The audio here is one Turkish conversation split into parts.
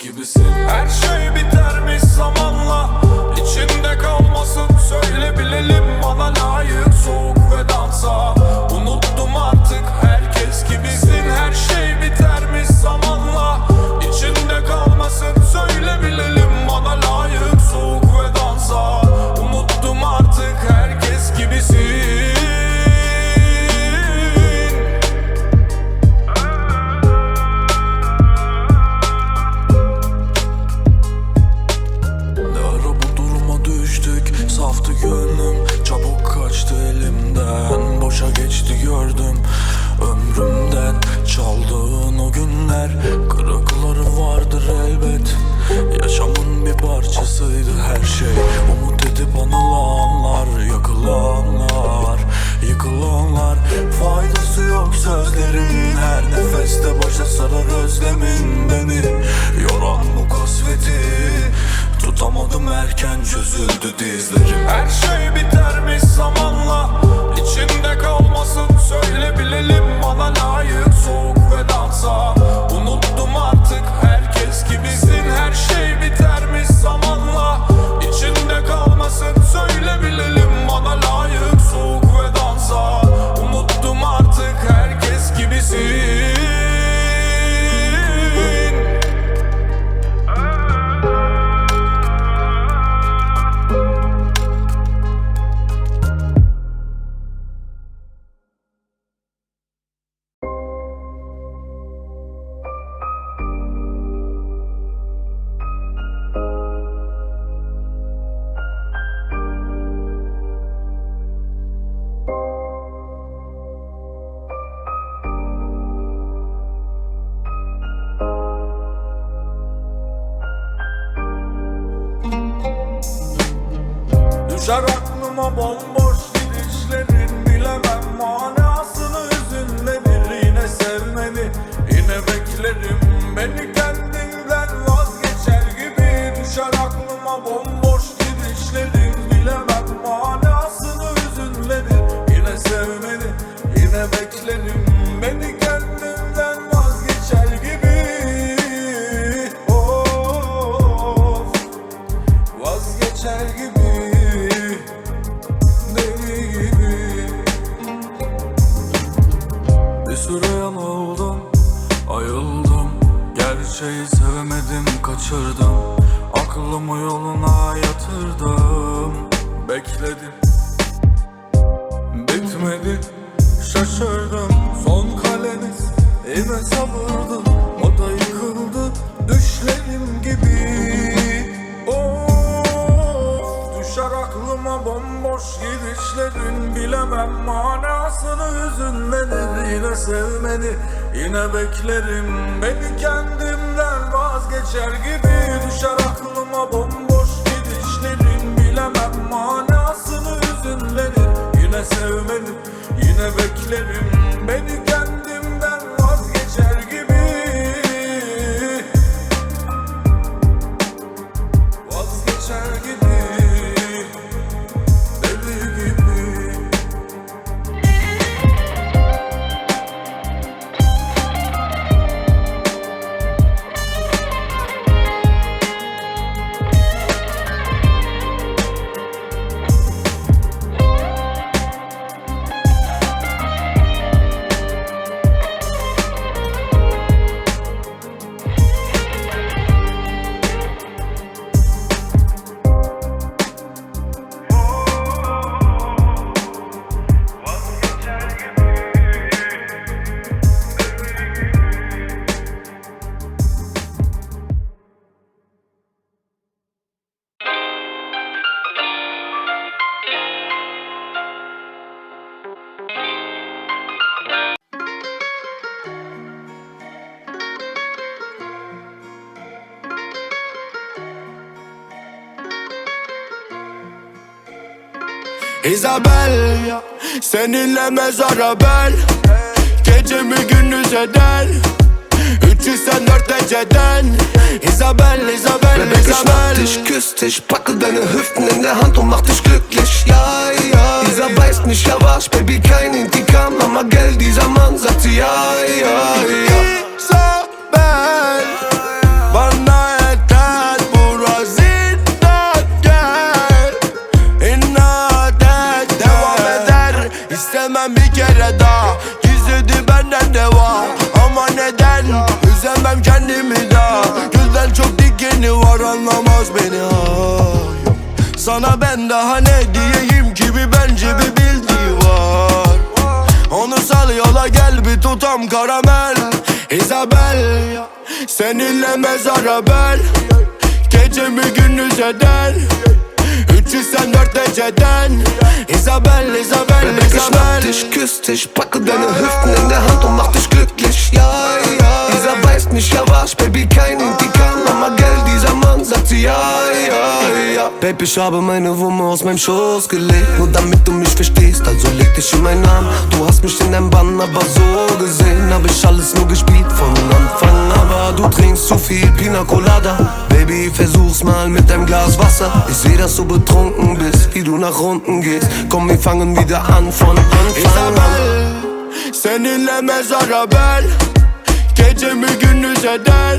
gibisin. Her şey bitermiş zamanla. Çözüldü dizlerim. Her şey bitermiş zamanla. bom bom sürüyen oldum Ayıldım. Gerçeği sevemedim kaçırdım. Aklımı yoluna yatırdım. Bekledim. Bitmedi. Şaşırdım. Son kaleniz Yine savurdu. O da yıkıldı. Düşlerim gibi. Düşer aklıma bomboş gidişlerin. Bilemem manasını hüzünlerim yine sevmedi Yine beklerim. Beni kendimden vazgeçer gibi Düşer aklıma bomboş gidişlerin. Bilemem manasını hüzünlerim Yine sevmedi yine beklerim. Isabel Seninle mezara bel Gecemi gündüz eder Üçü sen dört eceden Isabel, Isabel, Isabel ich mach dich, küss dich Packe deine Hüften in der Hand und mach dich glücklich Ja, ja, dieser ja. nicht, ja Baby, kein Intikam, aber Geld, dieser Mann sagt sie Ja, ja, ja Isabel İstemem bir kere daha. Gizledi benden de var. Ama neden? Üzemem kendimi daha Gülden çok dikeni var anlamaz beni. Ay. Sana ben daha ne diyeyim ki bir bence bir bildiği var. Onu sal yola gel bir tutam karamel. Isabel Seninle mezara bel Gecemi gündüz eder? 304 dereceden Isabel, Isabel, Bebek, ich schnapp dich, küss dich, packe deine Hüften in der Hand und mach dich Baby, ich habe meine Wumme aus meinem Schoß gelegt, nur damit du mich verstehst, also leg dich in meinen Arm. Du hast mich in deinem Bann, aber so gesehen hab ich alles nur gespielt von Anfang, aber du trinkst zu viel Pina Colada. Baby, versuch's mal mit deinem Glas Wasser. Ich seh, dass du betrunken bist, wie du nach unten gehst. Komm, wir fangen wieder an von Anfang an. Seninle mezara bel Gecemi gündüz eder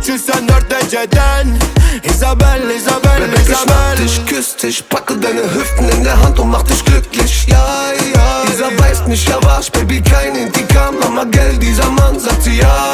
304 dereceden Isabel, Isabel, Bebek, ich schnapp Isabel dich, küss dich, packe deine Hüften in der Hand und mach dich glücklich. Ja, ja. Dieser weiß nicht, ja was, Baby, kein Intikam, Mama, gell, dieser Mann sagt sie, ja, ja, ja.